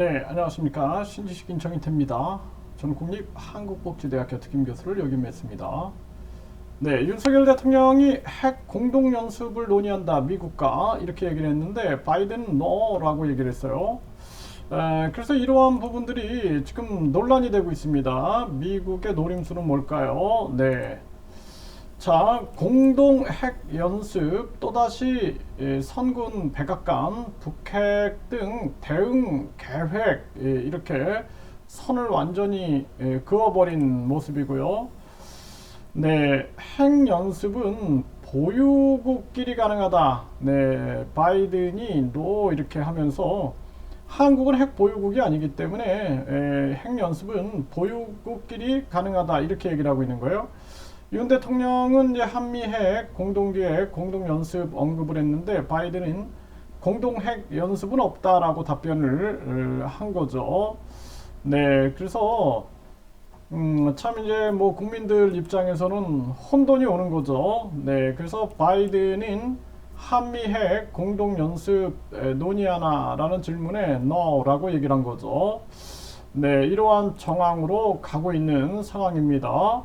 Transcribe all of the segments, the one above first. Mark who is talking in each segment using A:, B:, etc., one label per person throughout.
A: 네, 안녕하십니까. 신지식 인청인태입니다. 저는 국립한국복지대학교 특임교수를 역임했습니다. 네, 윤석열 대통령이 핵 공동연습을 논의한다, 미국과 이렇게 얘기를 했는데 바이든은 노라고 얘기를 했어요. 에, 그래서 이러한 부분들이 지금 논란이 되고 있습니다. 미국의 노림수는 뭘까요? 네. 자, 공동 핵 연습 또다시 예, 선군 백악관, 북핵 등 대응 계획 예, 이렇게 선을 완전히 예, 그어버린 모습이고요. 네, 핵 연습은 보유국끼리 가능하다. 네, 바이든이 노 이렇게 하면서 한국은 핵 보유국이 아니기 때문에 에, 핵 연습은 보유국끼리 가능하다 이렇게 얘기를 하고 있는 거예요. 윤 대통령은 이제 한미 핵 공동 기획 공동 연습 언급을 했는데 바이든은 공동 핵 연습은 없다라고 답변을 어, 한 거죠. 네, 그래서 음, 참 이제 뭐 국민들 입장에서는 혼돈이 오는 거죠. 네, 그래서 바이든은 한미 핵 공동 연습 에, 논의하나라는 질문에 no라고 얘기를 한 거죠. 네, 이러한 정황으로 가고 있는 상황입니다.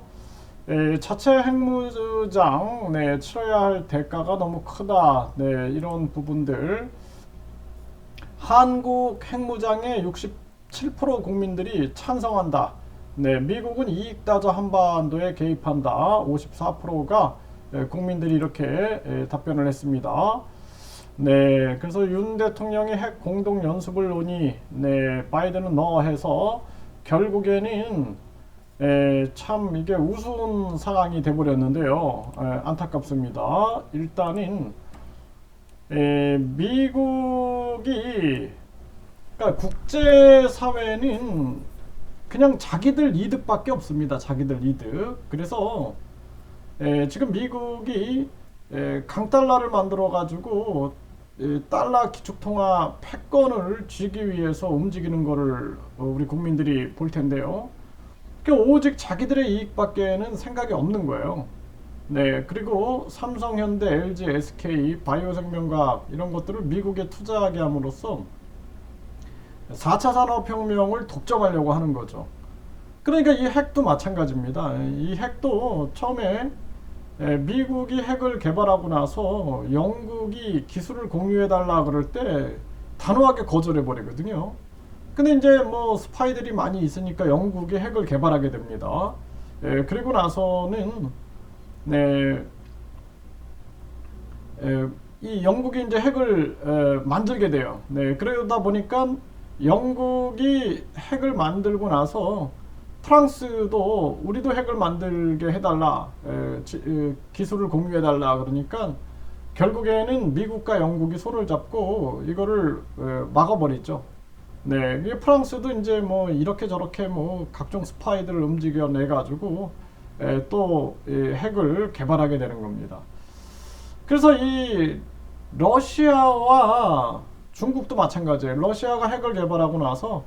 A: 에, 자체 핵무장 네, 치러야 할 대가가 너무 크다. 네, 이런 부분들. 한국 핵무장의 67% 국민들이 찬성한다. 네, 미국은 이익 따져 한반도에 개입한다. 54%가 국민들이 이렇게 에, 답변을 했습니다. 네, 그래서 윤 대통령이 핵 공동 연습을 논의, 네, 바이든은 너 해서 결국에는 에, 참 이게 우스운 상황이 돼버렸는데요. 에, 안타깝습니다. 일단은 에, 미국이 그러니까 국제 사회는 그냥 자기들 이득밖에 없습니다. 자기들 이득. 그래서 에, 지금 미국이 에, 강달러를 만들어 가지고 에, 달러 기축통화 패권을 쥐기 위해서 움직이는 거를 어, 우리 국민들이 볼 텐데요. 그 오직 자기들의 이익밖에는 생각이 없는 거예요. 네, 그리고 삼성, 현대, LG, SK, 바이오생명과학 이런 것들을 미국에 투자하게 함으로써 4차 산업혁명을 독점하려고 하는 거죠. 그러니까 이 핵도 마찬가지입니다. 이 핵도 처음에 에, 미국이 핵을 개발하고 나서 영국이 기술을 공유해달라 그럴 때 단호하게 거절해 버리거든요. 근데 이제 뭐 스파이들이 많이 있으니까 영국이 핵을 개발하게 됩니다. 에, 그리고 나서는 네, 에, 이 영국이 이제 핵을 에, 만들게 돼요. 네, 그러다 보니까 영국이 핵을 만들고 나서 프랑스도 우리도 핵을 만들게 해달라, 에, 지, 에, 기술을 공유해달라 그러니까 결국에는 미국과 영국이 손을 잡고 이거를 에, 막아버리죠. 네, 이 프랑스도 이제 뭐 이렇게 저렇게 뭐 각종 스파이들을 움직여내 가지고 또이 핵을 개발하게 되는 겁니다. 그래서 이 러시아와 중국도 마찬가지예요. 러시아가 핵을 개발하고 나서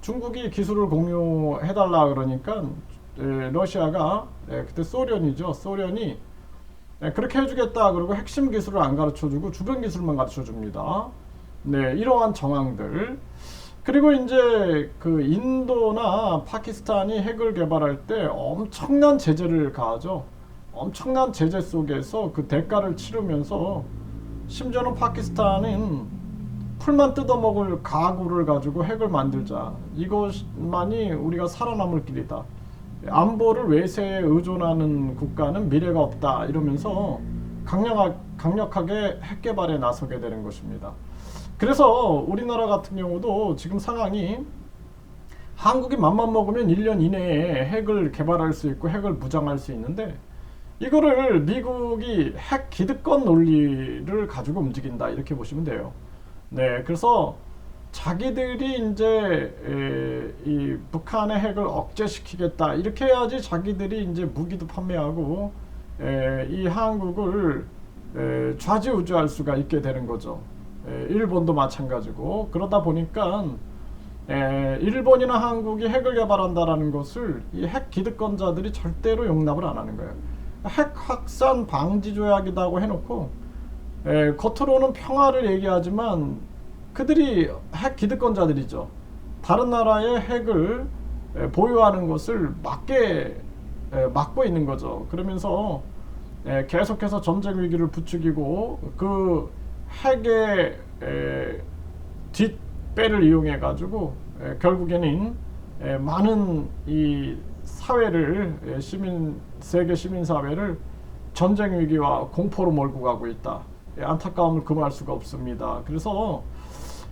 A: 중국이 기술을 공유해달라 그러니까 에, 러시아가 에, 그때 소련이죠. 소련이 에, 그렇게 해주겠다 그러고 핵심 기술을 안 가르쳐주고 주변 기술만 가르쳐줍니다. 네, 이러한 정황들. 그리고 이제 그 인도나 파키스탄이 핵을 개발할 때 엄청난 제재를 가하죠. 엄청난 제재 속에서 그 대가를 치르면서 심지어는 파키스탄은 풀만 뜯어먹을 가구를 가지고 핵을 만들자. 이것만이 우리가 살아남을 길이다. 안보를 외세에 의존하는 국가는 미래가 없다. 이러면서 강력하, 강력하게 핵 개발에 나서게 되는 것입니다. 그래서 우리나라 같은 경우도 지금 상황이 한국이 맘만 먹으면 1년 이내에 핵을 개발할 수 있고 핵을 무장할 수 있는데 이거를 미국이 핵 기득권 논리를 가지고 움직인다 이렇게 보시면 돼요. 네, 그래서 자기들이 이제 에, 이 북한의 핵을 억제시키겠다 이렇게 해야지 자기들이 이제 무기도 판매하고 에, 이 한국을 에, 좌지우지할 수가 있게 되는 거죠. 에, 일본도 마찬가지고 그러다 보니까 에, 일본이나 한국이 핵을 개발한다라는 것을 이 핵 기득권자들이 절대로 용납을 안 하는 거예요. 핵 확산 방지 조약이라고 해놓고 에, 겉으로는 평화를 얘기하지만 그들이 핵 기득권자들이죠. 다른 나라의 핵을 에, 보유하는 것을 막게 에, 막고 있는 거죠. 그러면서 에, 계속해서 전쟁 위기를 부추기고 그 핵의 에, 뒷배를 이용해 가지고 결국에는 에, 많은 이 사회를 에, 시민 세계 시민 사회를 전쟁 위기와 공포로 몰고 가고 있다. 예, 안타까움을 금할 수가 없습니다. 그래서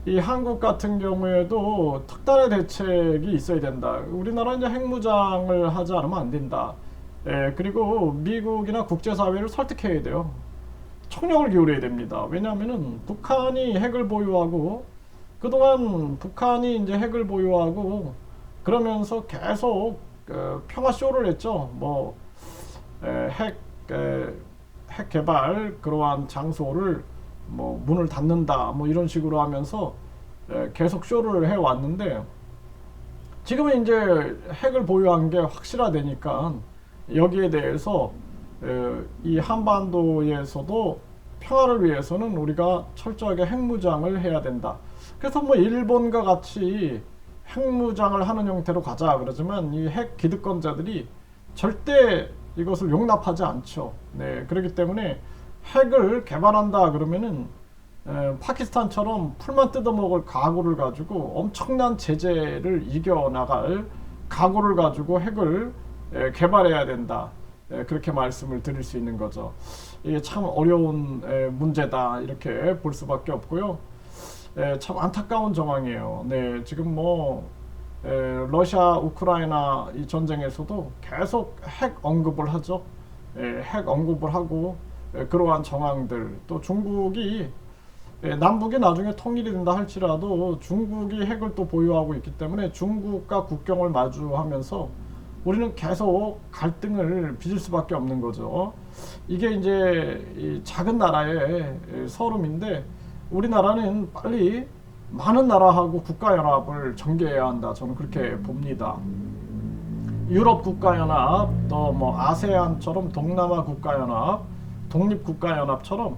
A: 이 한국 같은 경우에도 특단의 대책이 있어야 된다. 우리나라 이제 핵무장을 하지 않으면 안 된다. 예, 그리고 미국이나 국제사회를 설득해야 돼요. 총력을 기울여야 됩니다. 왜냐하면은 북한이 핵을 보유하고 그동안 북한이 이제 핵을 보유하고 그러면서 계속 그 평화 쇼를 했죠. 뭐핵핵 개발 그러한 장소를 뭐 문을 닫는다 뭐 이런 식으로 하면서 에, 계속 쇼를 해 왔는데 지금은 이제 핵을 보유한 게 확실화되니까 여기에 대해서 에, 이 한반도에서도 평화를 위해서는 우리가 철저하게 핵무장을 해야 된다. 그래서 뭐 일본과 같이 핵무장을 하는 형태로 가자 그러지만 이 핵 기득권자들이 절대 이것을 용납하지 않죠. 네, 그렇기 때문에 핵을 개발한다 그러면은 에, 파키스탄처럼 풀만 뜯어먹을 각오를 가지고 엄청난 제재를 이겨나갈 각오를 가지고 핵을 에, 개발해야 된다. 에, 그렇게 말씀을 드릴 수 있는 거죠. 이게 참 어려운 에, 문제다 이렇게 볼 수밖에 없고요. 에, 참 안타까운 정황이에요. 네, 지금 뭐 에, 러시아 우크라이나 이 전쟁에서도 계속 핵 언급을 하죠. 에, 핵 언급을 하고 에, 그러한 정황들 또 중국이 에, 남북이 나중에 통일이 된다 할지라도 중국이 핵을 또 보유하고 있기 때문에 중국과 국경을 마주하면서 우리는 계속 갈등을 빚을 수밖에 없는 거죠. 이게 이제 이 작은 나라의 서름인데 우리나라는 빨리 많은 나라하고 국가연합을 전개해야 한다. 저는 그렇게 봅니다. 유럽 국가연합, 또 뭐 아세안처럼 동남아 국가연합, 독립 국가연합처럼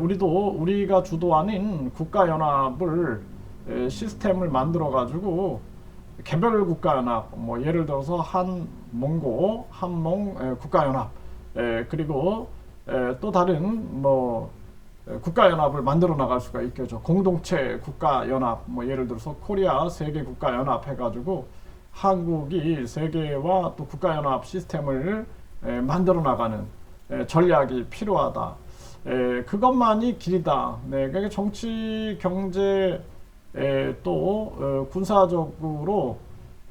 A: 우리도 우리가 주도하는 국가연합을 시스템을 만들어 가지고 개별 국가연합, 뭐 예를 들어서 한몽고, 한몽 국가연합, 그리고 또 다른 뭐 국가연합을 만들어 나갈 수가 있겠죠. 공동체 국가연합, 뭐 예를 들어서 코리아 세계 국가연합 해가지고 한국이 세계와 또 국가연합 시스템을 에, 만들어 나가는 에, 전략이 필요하다. 에, 그것만이 길이다. 네, 그러니까 정치, 경제, 에, 또 어, 군사적으로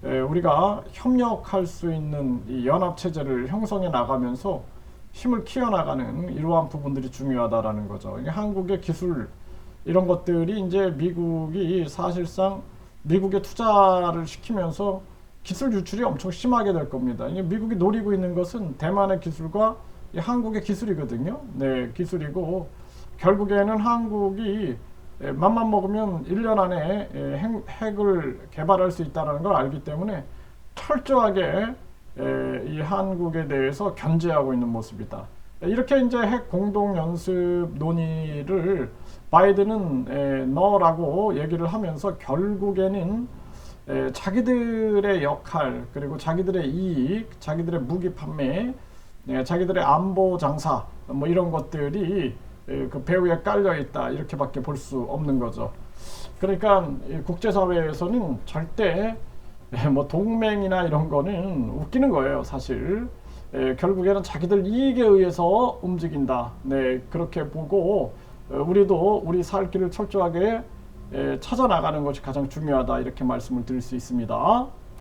A: 에, 우리가 협력할 수 있는 이 연합 체제를 형성해 나가면서 힘을 키워나가는 이러한 부분들이 중요하다라는 거죠. 한국의 기술 이런 것들이 이제 미국이 사실상 미국에 투자를 시키면서 기술 유출이 엄청 심하게 될 겁니다. 이게 미국이 노리고 있는 것은 대만의 기술과 한국의 기술이거든요. 네, 기술이고 결국에는 한국이 맘만 먹으면 1년 안에 핵, 을 개발할 수 있다는 걸 알기 때문에 철저하게 이 한국에 대해서 견제하고 있는 모습이다. 이렇게 이제 핵 공동 연습 논의를 바이든은 너라고 얘기를 하면서 결국에는 자기들의 역할 그리고 자기들의 이익, 자기들의 무기 판매, 자기들의 안보 장사 뭐 이런 것들이 그 배후에 깔려 있다 이렇게밖에 볼 수 없는 거죠. 그러니까 국제사회에서는 절대 예, 뭐 동맹이나 이런 거는 웃기는 거예요, 사실. 에, 예, 결국에는 자기들 이익에 의해서 움직인다. 네, 그렇게 보고 어, 우리도 우리 살 길을 철저하게 에, 예, 찾아 나가는 것이 가장 중요하다 이렇게 말씀을 드릴 수 있습니다.